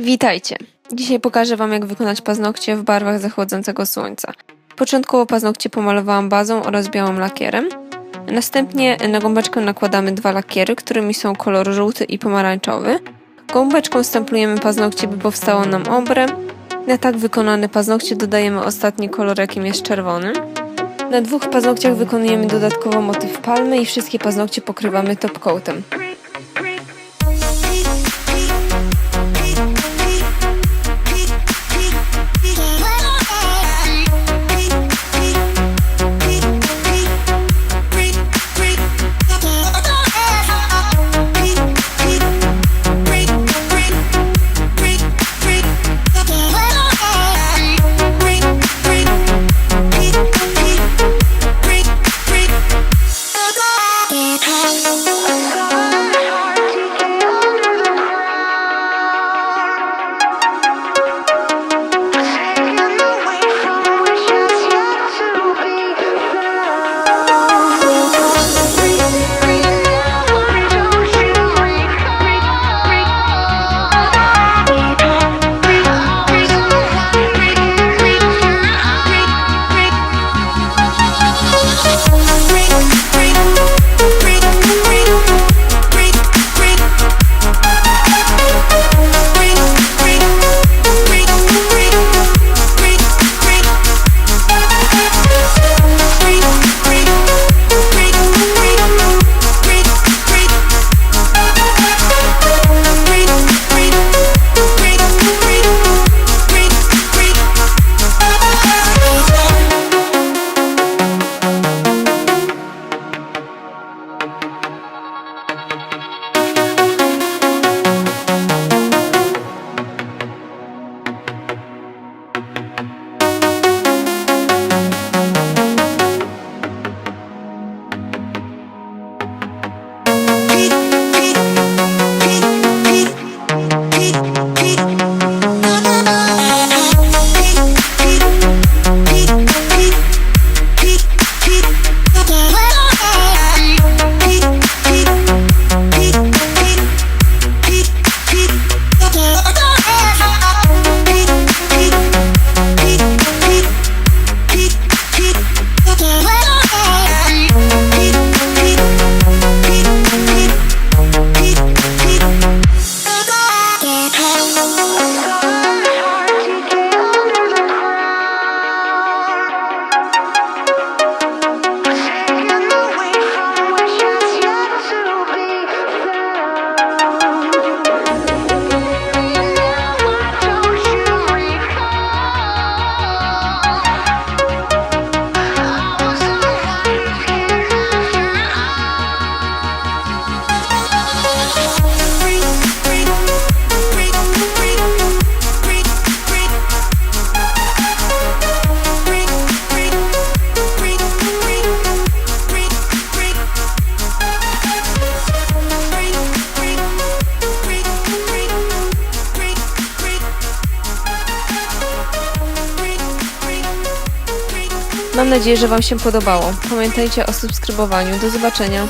Witajcie! Dzisiaj pokażę Wam, jak wykonać paznokcie w barwach zachodzącego słońca. Początkowo paznokcie pomalowałam bazą oraz białym lakierem. Następnie na gąbeczkę nakładamy dwa lakiery, którymi są kolor żółty i pomarańczowy. Gąbeczką stemplujemy paznokcie, by powstało nam ombre. Na tak wykonane paznokcie dodajemy ostatni kolor, jakim jest czerwony. Na dwóch paznokciach wykonujemy dodatkowo motyw palmy i wszystkie paznokcie pokrywamy top coatem. Mam nadzieję, że Wam się podobało. Pamiętajcie o subskrybowaniu. Do zobaczenia.